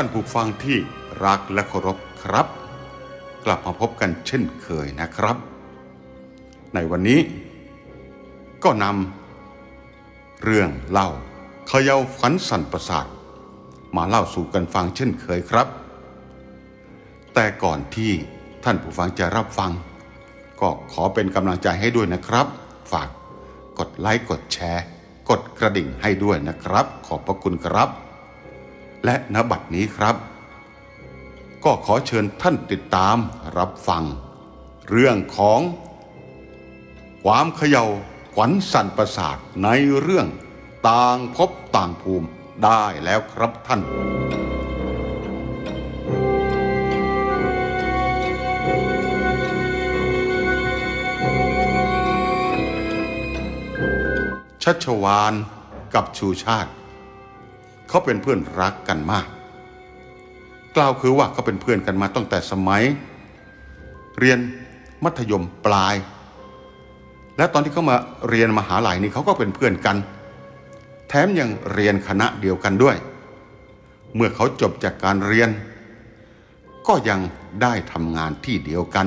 ท่านผู้ฟังที่รักและเคารพครับ กลับมาพบกันเช่นเคยนะครับ ในวันนี้ ก็นำเรื่องเล่าเขยาฝันสันประสาท มาเล่าสู่กันฟังเช่นเคยครับ แต่ก่อนที่ท่านผู้ฟังจะรับฟัง ก็ขอเป็นกำลังใจให้ด้วยนะครับ ฝากกดไลค์กดแชร์ กดกระดิ่งให้ด้วยนะครับ ขอบพระคุณครับ และณบัดนี้ครับ ก็ขอเชิญท่านติดตามรับฟัง เรื่องของ ความเขย่าขวัญสั่นประสาทในเรื่องต่างพบต่างภูมิได้แล้วครับท่านชัชวานกับชูชาติ เขาเป็นเพื่อนรักกันมาก กล่าวคือว่าเขาเป็นเพื่อนกันมาตั้งแต่สมัย เรียนมัธยมปลาย และตอนที่เขามาเรียนมหาลัยนี่เขาก็เป็นเพื่อนกัน แถมยังเรียนคณะเดียวกันด้วย เมื่อเขาจบจากการเรียน ก็ยังได้ทำงานที่เดียวกัน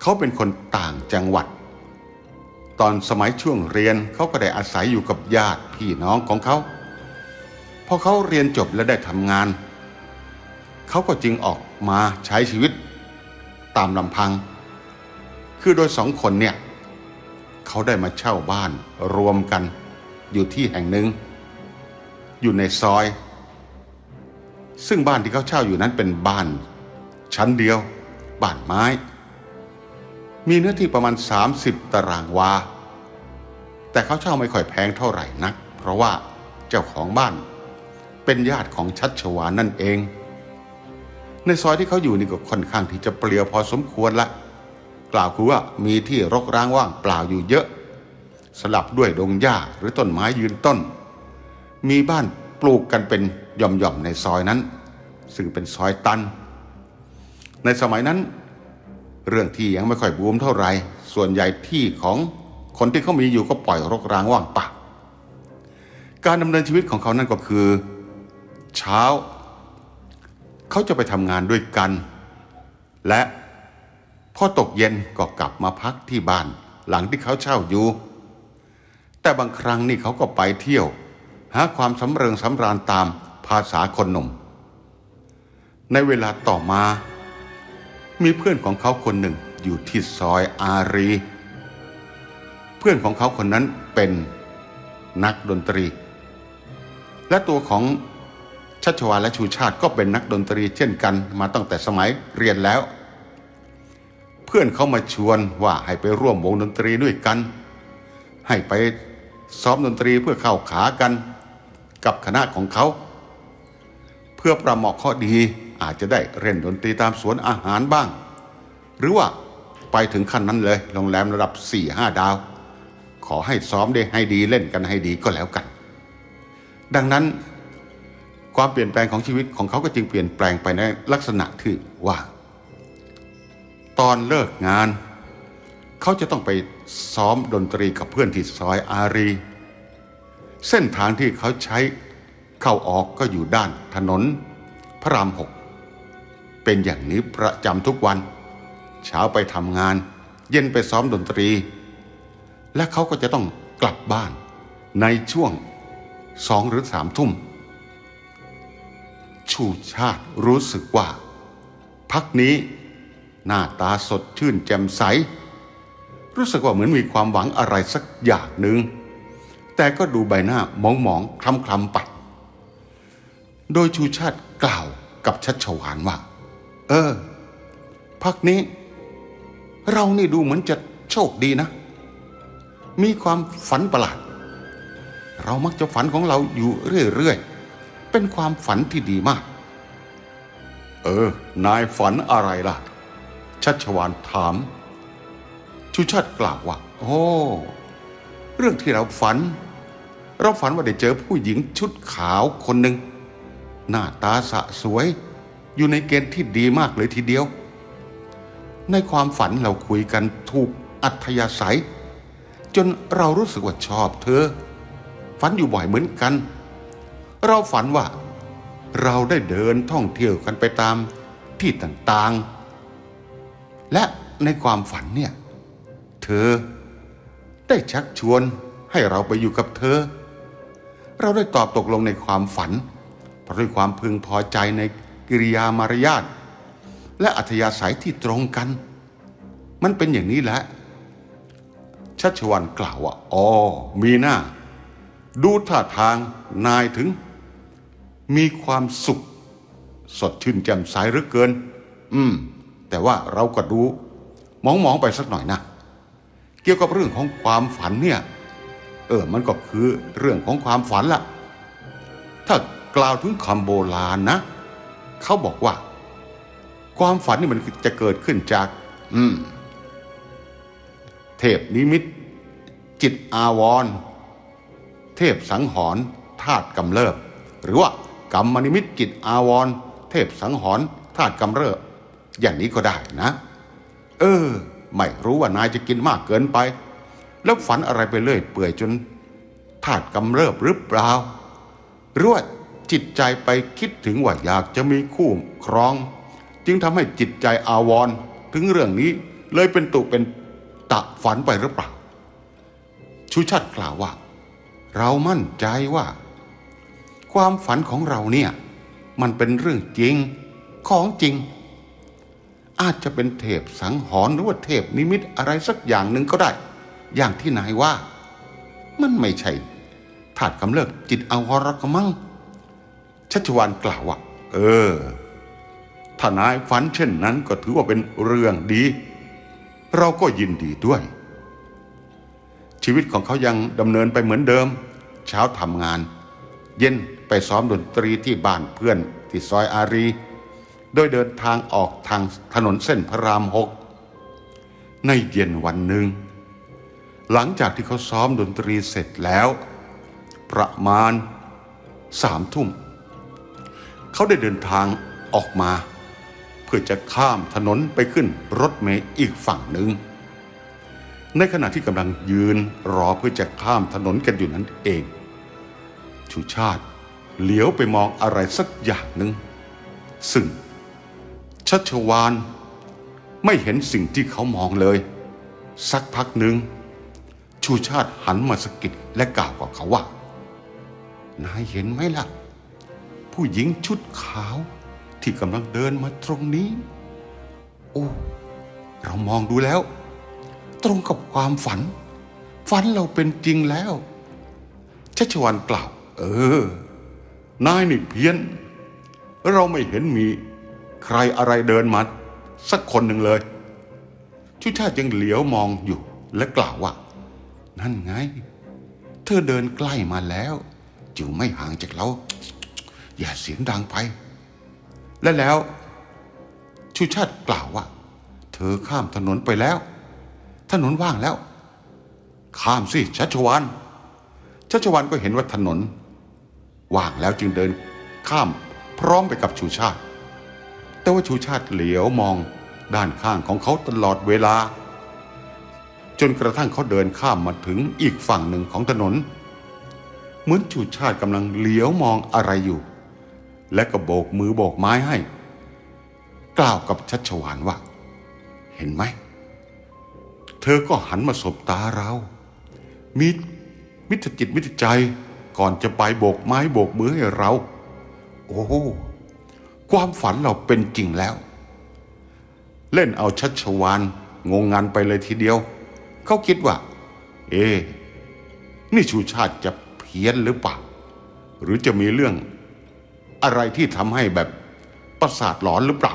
เขาเป็นคนต่างจังหวัดตอนสมัยช่วงเรียนเขาก็ได้อาศัยอยู่กับญาติพี่น้องของเขา พอเขาเรียนจบและได้ทำงาน เขาก็จึงออกมาใช้ชีวิตตามลำพัง คือโดยสองคนเนี่ยเขาได้มาเช่าบ้านรวมกันอยู่ที่แห่งหนึ่ง อยู่ในซอย ซึ่งบ้านที่เขาเช่าอยู่นั้นเป็นบ้าน ชั้นเดียว บ้านไม้ มีเนื้อที่ประมาณ 30 ตารางวา แต่เขาเช่าไม่ค่อยแพงเท่าไหร่นัก เพราะว่าเจ้าของบ้าน เป็นญาติของชัชวานนั่นเอง ในซอยที่เขาอยู่นี่ก็ค่อนข้างที่จะเปลี่ยวพอสมควรละ กล่าวคือว่ามีที่รกร้างว่างเปล่าอยู่เยอะ สลับด้วยดงหญ้าหรือต้นไม้ยืนต้น มีบ้านปลูกกันเป็นหย่อมๆในซอยนั้น ซึ่งเป็นซอยตัน ในสมัยนั้น เรื่องที่ยังไม่ค่อยบูมเท่าไหร่ส่วนใหญ่ที่ของคนที่เขามีอยู่ก็ปล่อยรกร้างว่างเปล่าการดำเนินชีวิตของเขานั่นก็คือ เช้า เขาจะไปทำงานด้วยกัน และพอตกเย็นก็กลับมาพักที่บ้านหลังที่เขาเช่าอยู่ แต่บางครั้งนี่เขาก็ไปเที่ยว หาความสำเริงสำราญตามภาษาคนหนุ่ม ในเวลาต่อมา มีเพื่อนของเขาคนหนึ่งอยู่ที่ซอยอารี เพื่อนของเขาคนนั้นเป็นนักดนตรี และตัวของ ชัชวาลและชูชาติก็เป็นนักดนตรีเช่นกันมาตั้งแต่สมัยเรียนแล้ว เพื่อนเขามาชวนว่าให้ไปร่วมวงดนตรีด้วยกัน ให้ไปซ้อมดนตรีเพื่อเข้าขากัน กับคณะของเขา เพื่อประเหมาะข้อดีอาจจะได้เล่นดนตรีตามสวนอาหารบ้าง หรือว่าไปถึงขั้นนั้นเลยโรงแรมระดับ 4 5 ดาว ขอให้ซ้อมได้ให้ดีเล่นกันให้ดีก็แล้วกัน ดังนั้น ความเปลี่ยนแปลงของชีวิตของเขาก็จึงเปลี่ยนแปลงไปในลักษณะที่ว่า ตอนเลิกงาน เขาจะต้องไปซ้อมดนตรีกับเพื่อนที่ซอยอารี เส้นทางที่เขาใช้เข้าออกก็อยู่ด้านถนน พระรามหกเป็นอย่างนี้ประจำทุกวัน เช้าไปทำงาน เย็นไปซ้อมดนตรี และเขาก็จะต้องกลับบ้านในช่วงสองหรือสามทุ่ม ชูชาติรู้สึกว่า พักนี้หน้าตาสดชื่นแจ่มใส รู้สึกว่าเหมือนมีความหวังอะไรสักอย่างหนึ่ง แต่ก็ดูใบหน้ามองมองๆคล้ำคล้ำไป โดยชูชาติกล่าวกับชัชวานว่า เออ พักนี้ เรานี่ดูเหมือนจะโชคดีนะ มีความฝันประหลาด เรามักจะฝันของเราอยู่เรื่อยๆ เป็นความฝันที่ดีมาก เออ นายฝันอะไรล่ะ ชัชวานถาม ชูชาติกล่าวว่า โอ้ เรื่องที่เราฝัน เราฝันว่าได้เจอผู้หญิงชุดขาวคนหนึ่ง หน้าตาสะสวย อยู่ในเกณฑ์ที่ดีมากเลยทีเดียว ในความฝันเราคุยกันถูกอัธยาศัย จนเรารู้สึกว่าชอบเธอ ฝันอยู่บ่อยเหมือนกัน เราฝันว่า เราได้เดินท่องเที่ยวกันไปตามที่ต่างๆ และในความฝันเนี่ย เธอได้ชักชวนให้เราไปอยู่กับเธอ เราได้ตอบตกลงในความฝันเพราะด้วยความพึงพอใจในกิริยามารยาทและอัธยาศัยที่ตรงกัน มันเป็นอย่างนี้แหละชัชวันกล่าวว่าอ๋อมีหน้า ดูท่าทางนายถึง มีความสุข สดชื่นแจ่มใสเหลือเกิน อืม แต่ว่าเราก็ดูมองมองๆไปสักหน่อยนะ เกี่ยวกับเรื่องของความฝันเนี่ย เออ มันก็คือเรื่องของความฝันละถ้ากล่าวถึงคำโบราณนะ เขาบอกว่า ความฝันนี่มันจะเกิดขึ้นจาก อืม เทพนิมิต จิตอาวร เทพสังหรณ์ธาตุกำเริบ หรือว่า กรรมนิมิตจิตอาวร เทพสังหรณ์ธาตุกำเริบอย่างนี้ก็ได้นะ เออ ไม่รู้ว่านายจะกินมากเกินไป แล้วฝันอะไรไปเรื่อยเปื่อยจนธาตุกำเริบหรือเปล่าหรือว่าจิตใจไปคิดถึงว่าอยากจะมีคู่ครอง จึงทำให้จิตใจอาวรถึงเรื่องนี้เลยเป็นตุเป็นตะฝันไปหรือเปล่าชูชาติกล่าวว่า เรามั่นใจว่า ความฝันของเราเนี่ยมันเป็นเรื่องจริงของจริง อาจจะเป็นเทพสังหรณ์หรือว่าเทพนิมิตอะไรสักอย่างหนึ่งก็ได้ อย่างที่นายว่า มันไม่ใช่ถาดกำเริบจิตอวรกมังชัชวานกล่าวว่า เออถ้านายฝันเช่นนั้นก็ถือว่าเป็นเรื่องดี เราก็ยินดีด้วย ชีวิตของเขายังดำเนินไปเหมือนเดิม เช้าทำงาน เย็น ไปซ้อมดนตรีที่บ้านเพื่อนที่ซอยอารี โดยเดินทางออกทางถนนเส้นพระรามหกในเย็นวันหนึ่ง หลังจากที่เขาซ้อมดนตรีเสร็จแล้ว ประมาณสามทุ่ม เขาได้เดินทางออกมา เพื่อจะข้ามถนนไปขึ้นรถเมล์อีกฝั่งหนึ่ง ในขณะที่กำลังยืนรอเพื่อจะข้ามถนนกันอยู่นั้นเอง ชูชาติ เหลียวไปมองอะไรสักอย่างหนึ่ง ซึ่ง ชัชวานไม่เห็นสิ่งที่เขามองเลย สักพักหนึ่ง ชูชาติหันมาสกิดและกล่าวกับเขาว่า นายเห็นไหมล่ะ ผู้หญิงชุดขาวที่กำลังเดินมาตรงนี้ โอ้ เรามองดูแล้ว ตรงกับความฝัน ฝันเราเป็นจริงแล้วชัชวันกล่าว เออ นายนี่เพี้ยน เราไม่เห็นมีใครอะไรเดินมาสักคนหนึ่งเลย ชุชาติยังเหลียวมองอยู่และกล่าวว่า นั่นไง เธอเดินใกล้มาแล้วจึงไม่ห่างจากเรา อย่าเสียงดังไป และแล้วชูชาติกล่าวว่า เธอข้ามถนนไปแล้ว ถนนว่างแล้ว ข้ามสิชัชวานชัชวานก็เห็นว่าถนน ว่างแล้วจึงเดินข้ามพร้อมไปกับชูชาติ แต่ว่าชูชาติเหลียวมองด้านข้างของเขาตลอดเวลา จนกระทั่งเขาเดินข้ามมาถึงอีกฝั่งหนึ่งของถนน เหมือนชูชาติกำลังเหลียวมองอะไรอยู่ และก็โบกมือโบกไม้ให้ กล่าวกับชัชวานว่า เห็นไหม เธอก็หันมาสบตาเรา มีมิตรจิตมิตรใจ ก่อนจะไปโบกไม้โบกมือให้เรา โอ้โหความฝันเราเป็นจริงแล้ว เล่นเอาชัชวานงงงันไปเลยทีเดียว เขาคิดว่า เอ๊ะนี่ชูชาติจะเพี้ยนหรือเปล่าหรือจะมีเรื่อง อะไรที่ทำให้แบบประสาทหลอนหรือเปล่า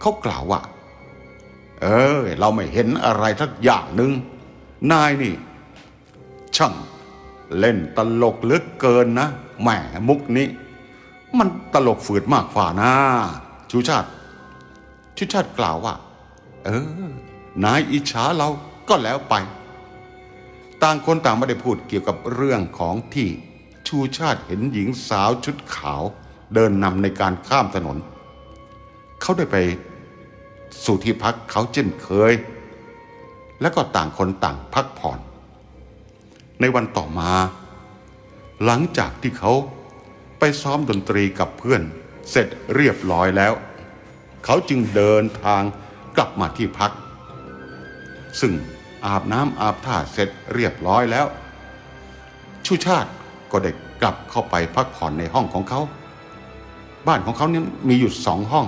เขากล่าวว่า เออเราไม่เห็นอะไรทักอย่างหนึ่งนายนี่ ช่าง เล่นตลกเลือกเกินนะแหมมุกนี้ มันตลกฝืดมากฝ่านะชูชาติ ชูชาติกล่าวว่า เออนายอิจฉาเราก็แล้วไป ต่างคนต่างไม่ได้พูดเกี่ยวกับเรื่องของที่ชูชาติเห็นหญิงสาวชุดขาว เดินนำในการข้ามถนน เขาได้ไปสู่ที่พักเขาเช่นเคย แล้วก็ต่างคนต่างพักผ่อน ในวันต่อมา หลังจากที่เขาไปซ้อมดนตรีกับเพื่อนเสร็จเรียบร้อยแล้ว เขาจึงเดินทางกลับมาที่พัก ซึ่งอาบน้ำอาบท่าเสร็จเรียบร้อยแล้ว ชูชาติก็ได้กลับเข้าไปพักผ่อนในห้องของเขา บ้านของเขาเนี่ยมีอยู่สองห้อง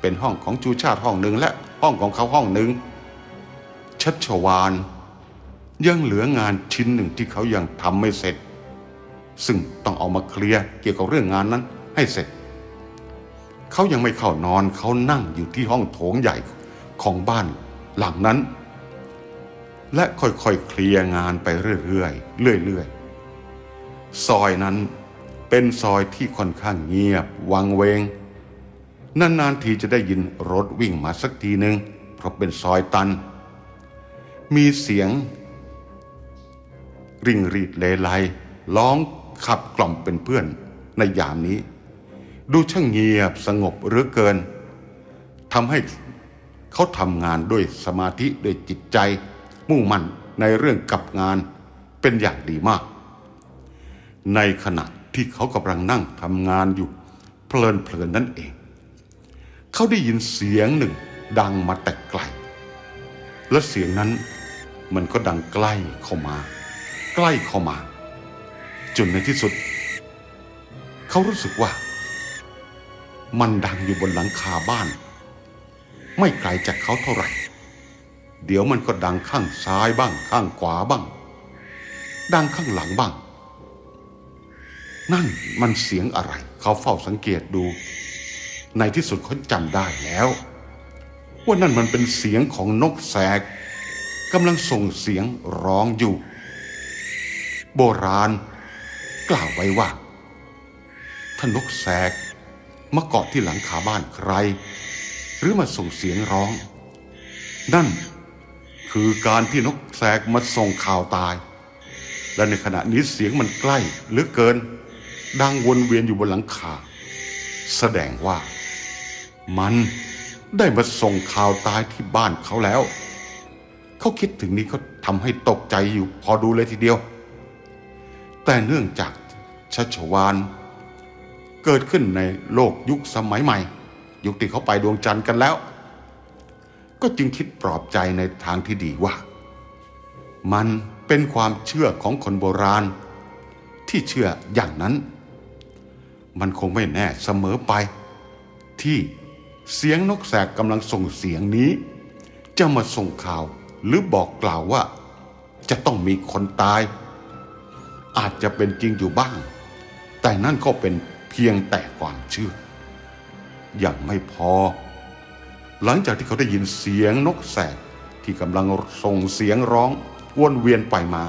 เป็นห้องของชูชาติห้องหนึ่งและห้องของเขาห้องหนึ่งชัชวาน ยังเหลืองานชิ้นหนึ่งที่เขายังทำไม่เสร็จ ซึ่งต้องเอามาเคลียร์เกี่ยวกับเรื่องงานนั้นให้เสร็จ เขายังไม่เข้านอนเขานั่งอยู่ที่ห้องโถงใหญ่ของบ้านหลังนั้น และค่อยๆเคลียร์งานไปเรื่อยๆเรื่อยๆซอยนั้นเป็นซอยที่ค่อนข้างเงียบวังเวง นานๆทีจะได้ยินรถวิ่งมาสักทีหนึ่งเพราะเป็นซอยตัน มีเสียง ริ่งรีดเลไลร้องขับกล่อมเป็นเพื่อนในยามนี้ ดูช่างเงียบสงบเหรือเกินทำให้เขาทำงานด้วยสมาธิด้วยจิตใจ มุ่งมั่นในเรื่องกับงานเป็นอย่างดีมาก ในขณะที่เขากำลังนั่งทำงานอยู่ เพลินเพลินนั่นเอง เขาได้ยินเสียงหนึ่งดังมาแต่ไกล และเสียงนั้นมันก็ดังใกล้เข้ามา ใกล้เข้ามา จนในที่สุด เขารู้สึกว่า มันดังอยู่บนหลังคาบ้าน ไม่ไกลจากเขาเท่าไหร่ เดี๋ยวมันก็ดังข้างซ้ายบ้างข้างขวาบ้าง ดังข้างหลังบ้าง นั่นมันเสียงอะไร เขาเฝ้าสังเกตดู ในที่สุดเขาจำได้แล้วว่านั่นมันเป็นเสียงของนกแสกกำลังส่งเสียงร้องอยู่ โบราณ กล่าวไว้ว่าถ้านกแสกมาเกาะที่หลังคาบ้านใคร หรือมาส่งเสียงร้อง นั่นคือการที่นกแสกมาส่งข่าวตาย และในขณะนี้เสียงมันใกล้หลือเกิน ดังวนเวียนอยู่บนหลังคา แสดงว่า มันได้มาส่งข่าวตายที่บ้านเขาแล้ว เขาคิดถึงนี้เขาทำให้ตกใจอยู่พอดูเลยทีเดียว แต่เนื่องจากชัชวานเกิดขึ้นในโลกยุคสมัยใหม่ ยุคที่เขาไปดวงจันทร์กันแล้ว ก็จึงคิดปลอบใจในทางที่ดีว่า มันเป็นความเชื่อของคนโบราณ ที่เชื่ออย่างนั้น มันคงไม่แน่เสมอไป ที่เสียงนกแสกกำลังส่งเสียงนี้ จะมาส่งข่าวหรือบอกกล่าวว่า จะต้องมีคนตาย อาจจะเป็นจริงอยู่บ้าง แต่นั่นก็เป็นเพียงแต่ความเชื่ออย่างไม่พอ หลังจากที่เขาได้ยินเสียงนกแสกที่กำลังส่งเสียงร้องวนเวียนไปมา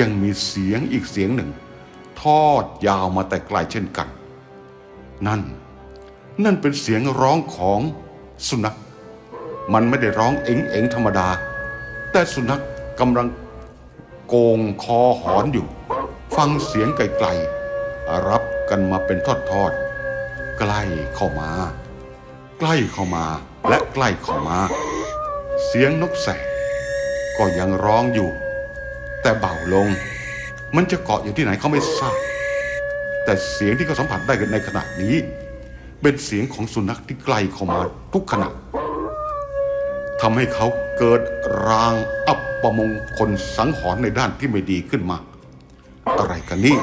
ยังมีเสียงอีกเสียงหนึ่ง ทอดยาวมาแต่ไกลเช่นกัน นั่น นั่นเป็นเสียงร้องของสุนัข มันไม่ได้ร้องเอ็งเอ็งๆธรรมดา แต่สุนัขกำลัง โกงคอหอนอยู่ ฟังเสียงไกลๆ รับกันมาเป็นทอดๆ ใกล้เข้ามา ใกล้เข้ามาและใกล้เข้ามา เสียงนกแสกก็ยังร้องอยู่ แต่เบาลง มันจะเกาะอยู่ที่ไหนเขาไม่ทราบ แต่เสียงที่เขาสัมผัสได้กันในขณะนี้ เป็นเสียงของสุนัขที่ใกล้เข้ามาทุกขณะทำให้เขาเกิดรางอับ ประมงคลสังหรณ์ในด้านที่ไม่ดีขึ้นมา อะไรกันนี่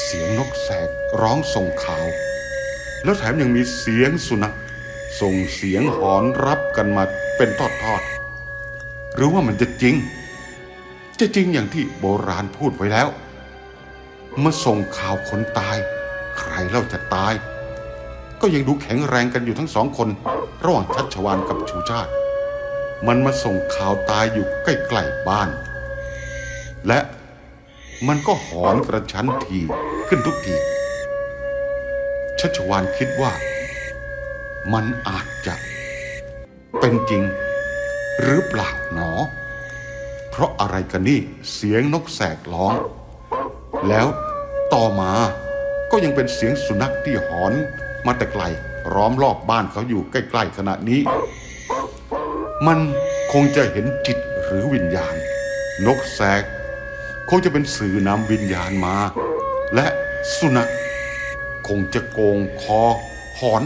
เสียงนกแสกร้องส่งข่าว แล้วแถมยังมีเสียงสุนัขส่งเสียงหอนรับกันมาเป็นทอดๆ หรือว่ามันจะจริง จะจริงอย่างที่โบราณพูดไว้แล้ว เมาส่งข่าวคนตาย ใครเล่าจะตาย ก็ยังดูแข็งแรงกันอยู่ทั้งสองคน ระหว่างชัชวานกับชูชาติ มันมาส่งข่าวตายอยู่ใกล้ๆบ้าน และมันก็หอนกระชั้นทีขึ้นทุกที ชัชวานคิดว่า มันอาจจะเป็นจริงหรือเปล่าหนอ เพราะอะไรกันนี่เสียงนกแสกร้อง แล้วต่อมาก็ยังเป็นเสียงสุนัขที่หอนมาแต่ไกลล้อมรอบบ้านเขาอยู่ใกล้ ๆ ขณะนี้ มันคงจะเห็นจิตหรือวิญญาณ นกแสก คงจะเป็นสื่อนำวิญญาณมา และสุนัขคงจะโกงคอหอน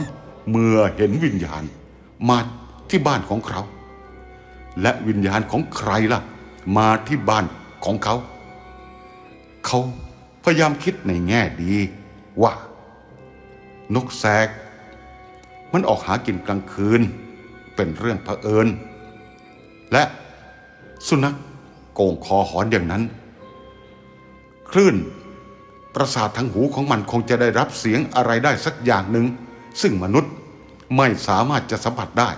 เมื่อเห็นวิญญาณ มาที่บ้านของเขา และวิญญาณของใครล่ะ มาที่บ้านของเขา เขาพยายามคิดในแง่ดีว่า นกแสก มันออกหากินกลางคืน เป็นเรื่องเผอิญ และสุนัขโกงคอหอนอย่างนั้น คลื่นประสาททางหูของมันคงจะได้รับเสียงอะไรได้สักอย่างหนึ่ง ซึ่งมนุษย์ไม่สามารถจะสัมผัสได้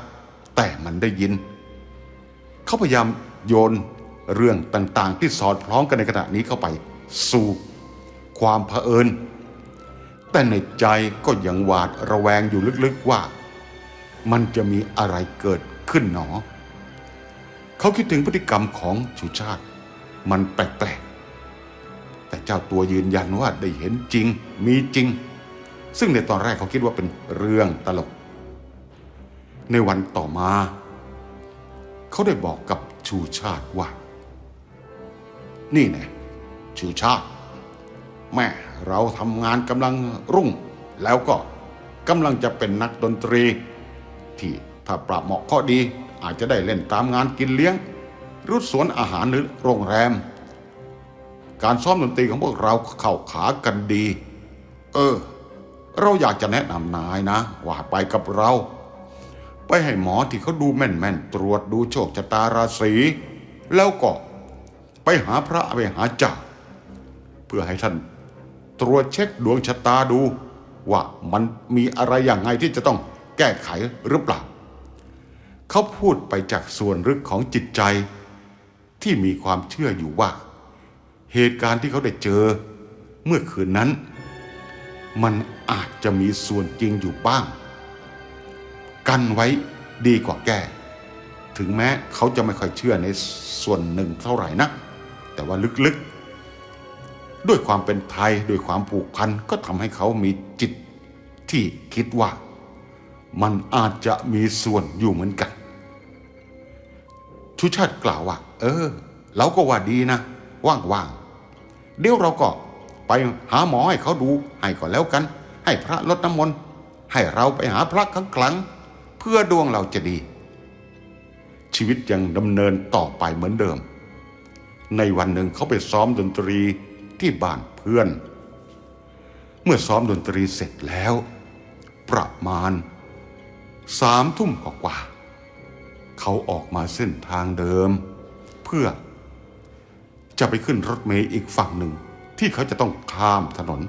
แต่มันได้ยิน เขาพยายามโยนเรื่องต่างๆ ที่สอดคล้องกันในขณะนี้เข้าไป สู่ความเผอิญ แต่ในใจก็ยังหวาดระแวงอยู่ลึกๆว่า มันจะมีอะไรเกิดขึ้นหนอ เขาคิดถึงพฤติกรรมของชูชาติ มันแปลกๆ แต่เจ้าตัวยืนยันว่าได้เห็นจริง มีจริง ซึ่งในตอนแรกเขาคิดว่าเป็นเรื่องตลก ในวันต่อมา เขาได้บอกกับชูชาติว่า นี่แน่ชูชาติ แม่เราทำงานกำลังรุ่ง แล้วก็กำลังจะเป็นนักดนตรี ที่ถ้าปรับเหมาะข้อดีอาจจะได้เล่นตามงานกินเลี้ยง รุดสวนอาหารหรือโรงแรม การซ้อมดนตรีของพวกเราเข้าขากันดี เออ เราอยากจะแนะนำนายนะ ว่าไปกับเรา ไปให้หมอที่เขาดูแม่นๆ ตรวจดูโชคชะตาราศีแล้วก็ไปหาพระไปหาเจ้า เพื่อให้ท่านตรวจเช็คดวงชะตาดู ว่ามันมีอะไรอย่างไงที่จะต้อง แก้ไขหรือเปล่า เขาพูดไปจากส่วนลึกของจิตใจ ที่มีความเชื่ออยู่ว่า เหตุการณ์ที่เขาได้เจอ เมื่อคืนนั้น มันอาจจะมีส่วนจริงอยู่บ้าง กันไว้ดีกว่าแก้ ถึงแม้เขาจะไม่ค่อยเชื่อในส่วนหนึ่งเท่าไหร่นะแต่ว่าลึกๆ ด้วยความเป็นไทยด้วยความผูกพันก็ทำให้เขามีจิตที่คิดว่า มันอาจจะมีส่วนอยู่เหมือนกัน ชุชาติกล่าวว่า เออ เราก็ว่าดีนะ ว่างๆ เดี๋ยวเราก็ไปหาหมอให้เขาดู ให้ก็แล้วกัน ให้พระลดน้ำมนต์ให้เราไปหาพระครั้งครั้ง เพื่อดวงเราจะดี ชีวิตยังดำเนินต่อไปเหมือนเดิม ในวันหนึ่งเขาไปซ้อมดนตรีที่บ้านเพื่อน เมื่อซ้อมดนตรีเสร็จแล้ว ประมาณ สามทุ่มกว่าๆเขาออกมาเส้นทางเดิม เพื่อจะไปขึ้นรถเมล์อีกฝั่งหนึ่งที่เขาจะต้องข้ามถนน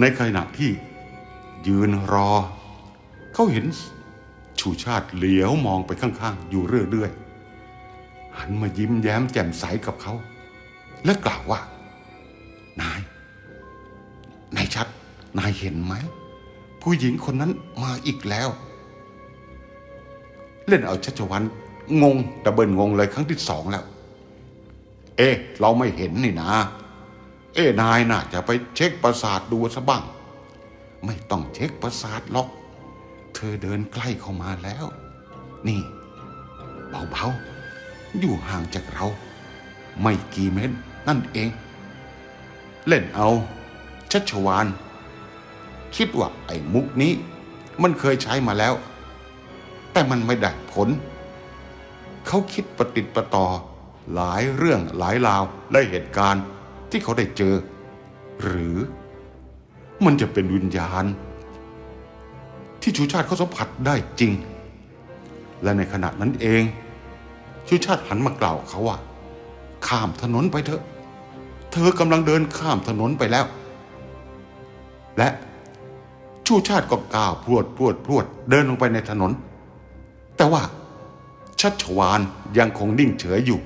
ในขณะที่ยืนรอ เขาเห็นชูชาติเหลียวมองไปข้างๆ อยู่เรื่อยๆ หันมายิ้มแย้มแจ่มใสกับเขา และกล่าวว่า นาย นายชัด นายเห็นไหม ผู้หญิงคนนั้นมาอีกแล้ว เล่นเอาชัชวันงงดับเบิลงงเลยครั้งที่สองแล้ว เอ๊ะ เราไม่เห็นนี่นะ เอ๊นายน่าจะไปเช็คประสาทดูซะบ้าง ไม่ต้องเช็คประสาทหรอก เธอเดินใกล้เข้ามาแล้ว นี่เบาๆอยู่ห่างจากเรา ไม่กี่เมตรนั่นเอง เล่นเอาชัชวาน คิดว่าไอ้มุกนี้ มันเคยใช้มาแล้ว แต่มันไม่ได้ผล เขาคิดประติดประต่อ หลายเรื่องหลายราวและเหตุการณ์ที่เขาได้เจอ หรือมันจะเป็นวิญญาณ ที่ชูชาติเขาสัมผัสได้จริง และในขณะนั้นเอง ชูชาติหันมากล่าวเขาว่า ข้ามถนนไปเถอะ เธอกำลังเดินข้ามถนนไปแล้ว ชูชาติก็ก้าวพรวดพรวดพรวดเดินลงไปในถนน แต่ว่าชัชวานยังคงนิ่งเฉยอยู่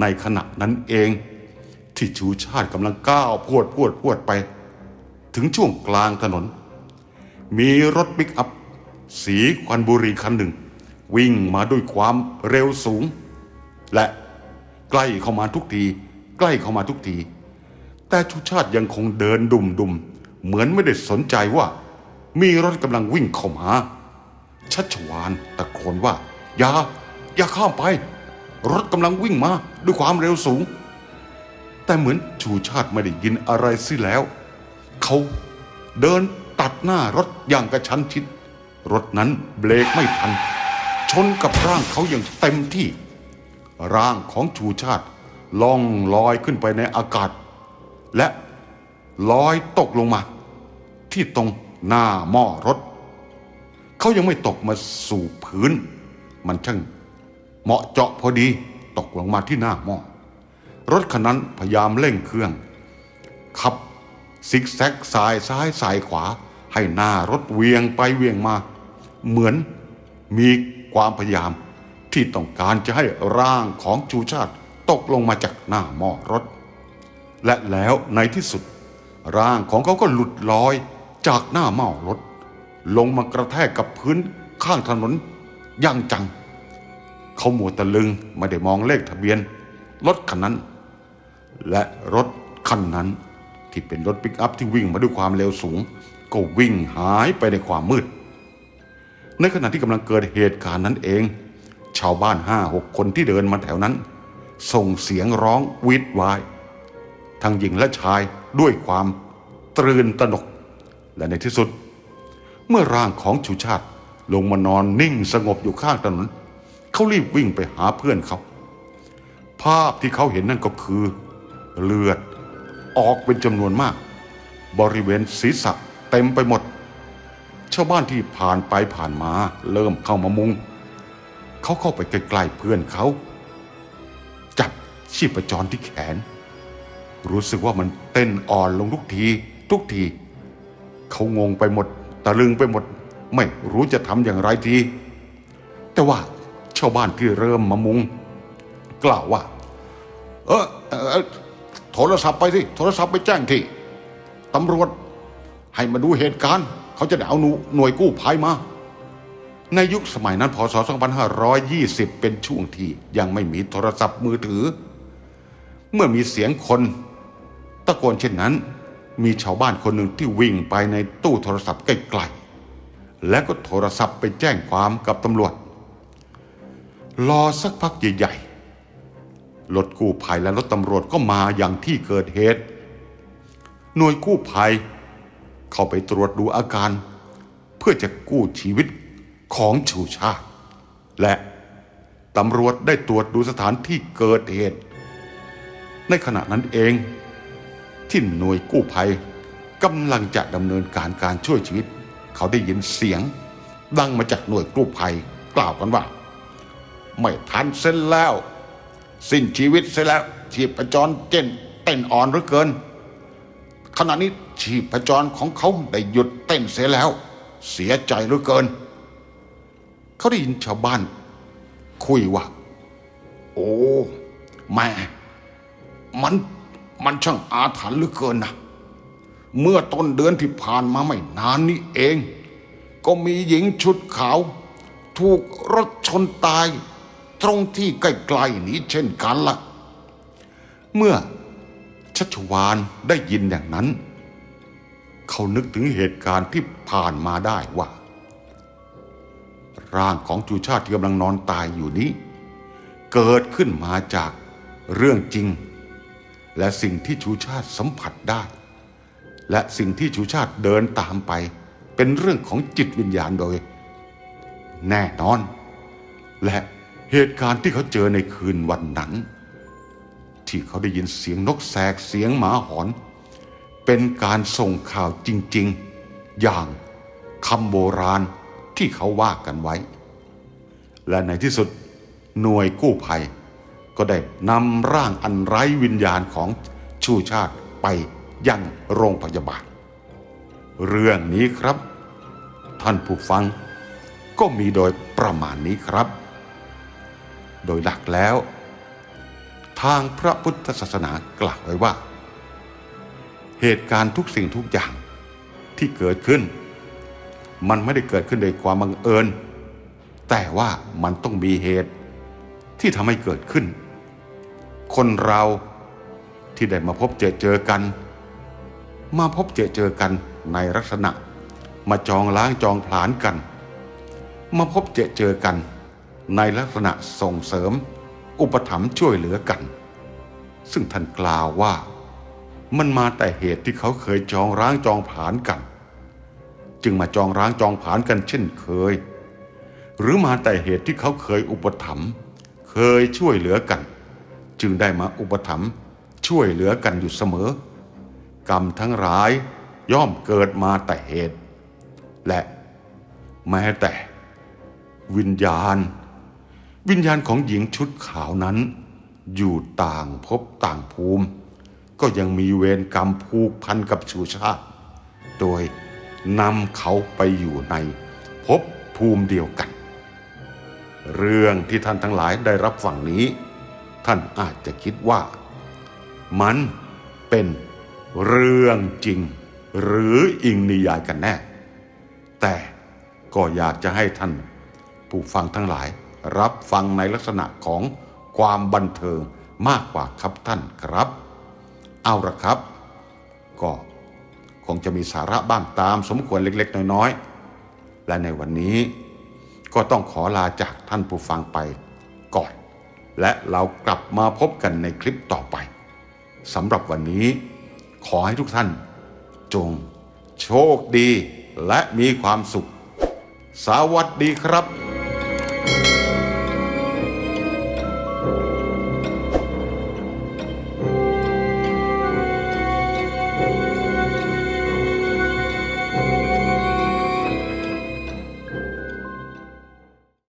ในขณะนั้นเอง ที่ชูชาติกำลังก้าวพรวดพรวดพรวดไป ถึงช่วงกลางถนน มีรถปิกอัพ สีควันบุรีคันหนึ่ง วิ่งมาด้วยความเร็วสูง และใกล้เข้ามาทุกที ใกล้เข้ามาทุกที แต่ชุชาติยังคงเดินดุมดุมเหมือนไม่ได้สนใจว่า มีรถกำลังวิ่งเข้ามา ชัชวานตะโกนว่า อย่า อย่าข้ามไป รถกำลังวิ่งมาด้วยความเร็วสูง แต่เหมือนชูชาติไม่ได้ยินอะไรสิแล้ว เขาเดินตัดหน้ารถอย่างกระชั้นชิด รถนั้นเบรกไม่ทัน ชนกับร่างเขาอย่างเต็มที่ ร่างของชูชาติล่องลอยขึ้นไปในอากาศ และลอยตกลงมา ที่ตรง หน้าหม้อรถ เขายังไม่ตกมาสู่พื้น มันช่างเหมาะเจาะพอดีตกลงมาที่หน้าหม้อรถคันนั้นพยายามเร่งเครื่อง ขับซิกแซกสายซ้ายสายขวา ให้หน้ารถเวียงไปเวียงมา เหมือนมีความพยายามที่ต้องการจะให้ร่างของชูชาติตกลงมาจากหน้าหม้อรถ และแล้วในที่สุด ร่างของเขาก็หลุดลอย จากหน้าหม้อรถ ลงมากระแทกกับพื้นข้างถนนอย่างจัง เขาหมัวตะลึงไม่ได้มองเลขทะเบียน รถคันนั้น และรถคันนั้นที่เป็นรถปิกอัพที่วิ่งมาด้วยความเร็วสูง ก็วิ่งหายไปในความมืด ในขณะที่กำลังเกิดเหตุการณ์นั้นเอง ชาวบ้านห้าหกคนที่เดินมาแถวนั้น ส่งเสียงร้องวีดวาย ทั้งหญิงและชายด้วยความตรื่นตระหนก และในที่สุด เมื่อร่างของชูชาติลงมานอนนิ่งสงบอยู่ข้างถนนเขารีบวิ่งไปหาเพื่อนเขา ภาพที่เขาเห็นนั่นก็คือ เลือดออกเป็นจำนวนมาก บริเวณศีรษะเต็มไปหมด ชาวบ้านที่ผ่านไปผ่านมาเริ่มเข้ามามุง เขาเข้าไปใกล้ๆเพื่อนเขา จับชีพจรที่แขน รู้สึกว่ามันเต้นอ่อนลงทุกที ทุกที เขางงไปหมด ตะลึงไปหมด ไม่รู้จะทำอย่างไรทีแต่ว่าชาวบ้านที่เริ่มมามุง กล่าวว่า เออเออโทรศัพท์ไปสิโทรศัพท์ไปแจ้งที่ตำรวจให้มาดูเหตุการณ์ เขาจะได้เอาหนหน่วยกู้ภัยมา ในยุคสมัยนั้นพศ 2520 เป็นช่วงที่ยังไม่มีโทรศัพท์มือถือ เมื่อมีเสียงคน ตะโกนเช่นนั้น มีชาวบ้านคนหนึ่งที่วิ่งไปในตู้โทรศัพท์ใกล้ๆ และก็โทรศัพท์ไปแจ้งความกับตำรวจ รอสักพักใหญ่ๆ รถกู้ภัยและรถตำรวจก็มาอย่างที่เกิดเหตุ หน่วยกู้ภัย เข้าไปตรวจดูอาการ เพื่อจะกู้ชีวิตของชูชาติ และตำรวจได้ตรวจดูสถานที่เกิดเหตุ ในขณะนั้นเอง ที่หน่วยกู้ภัยกำลังจะดำเนินการการช่วยชีวิต เขาได้ยินเสียง ดังมาจากหน่วยกู้ภัยกล่าวกันว่า ไม่ทันเส้นแล้ว สิ้นชีวิตเสียแล้วชีพจรเจนเต้นอ่อนเหลือเกิน ขณะนี้ชีพจรของเขาได้หยุดเต้นเสียแล้ว เสียใจเหลือเกิน เขาได้ยินชาวบ้าน คุยว่า โอ้แม่มัน มันช่างอาถรรพ์เหลือเกินนะเมื่อต้นเดือนที่ผ่านมาไม่นานนี้เอง ก็มีหญิงชุดขาว ถูกรถชนตาย ตรงที่ใกล้ๆนี้เช่นกันละ่ะ เมื่อชัชวานได้ยินอย่างนั้น เขานึกถึงเหตุการณ์ที่ผ่านมาได้ว่า ร่างของจูชาติที่กำลังนอนตายอยู่นี้ เกิดขึ้นมาจากเรื่องจริง และสิ่งที่ชูชาติสัมผัสได้ และสิ่งที่ชูชาติเดินตามไป เป็นเรื่องของจิตวิญญาณโดย แน่นอน และเหตุการณ์ที่เขาเจอในคืนวันนั้น ที่เขาได้ยินเสียงนกแสกเสียงหมาหอน เป็นการส่งข่าวจริงๆ อย่างคำโบราณที่เขาว่ากันไว้ และในที่สุดหน่วยกู้ภัย ก็ได้นำร่างอันไร้วิญญาณของชูชาติไปยังโรงพยาบาล เรื่องนี้ครับ ท่านผู้ฟัง ก็มีโดยประมาณนี้ครับ โดยหลักแล้ว ทางพระพุทธศาสนากล่าวไว้ว่า เหตุการณ์ทุกสิ่งทุกอย่างที่เกิดขึ้น มันไม่ได้เกิดขึ้นโดยความบังเอิญ แต่ว่ามันต้องมีเหตุที่ทำให้เกิดขึ้น คนเราที่ได้มาพบเจอเจอกัน มาพบเจอเจอกันในลักษณะ มาจองล้างจองผลาญกัน มาพบเจอเจอกัน ในลักษณะส่งเสริม อุปถัมภ์ช่วยเหลือกัน ซึ่งท่านกล่าวว่า มันมาแต่เหตุที่เขาเคยจองร้างจองผานกัน จึงมาจองร้างจองผานกันเช่นเคย หรือมาแต่เหตุที่เขาเคยอุปถัมภ์เคยช่วยเหลือกัน จึงได้มาอุปถัมภ์ช่วยเหลือกันอยู่เสมอ กรรมทั้งหลายย่อมเกิดมาแต่เหตุ และแม้แต่ วิญญาณ วิญญาณของหญิงชุดขาวนั้น อยู่ต่างภพต่างภูมิ ก็ยังมีเวรกรรมผูกพันกับชูชาติ โดยนำเขาไปอยู่ในภพภูมิเดียวกัน เรื่องที่ท่านทั้งหลายได้รับฟังนี้ ท่านอาจจะคิดว่า มันเป็นเรื่องจริง หรืออิงนิยายกันแน่ แต่ก็อยากจะให้ท่านผู้ฟังทั้งหลาย รับฟังในลักษณะของความบันเทิงมากกว่าครับท่านครับ เอาละครับ ก็คงจะมีสาระบ้างตามสมควรเล็กๆ น้อยๆ และในวันนี้ก็ต้องขอลาจากท่านผู้ฟังไปก่อน และเรากลับมาพบกันในคลิปต่อไปสำหรับวันนี้ ขอให้ทุกท่าน จง โชคดีและมีความสุข สวัสดีครับ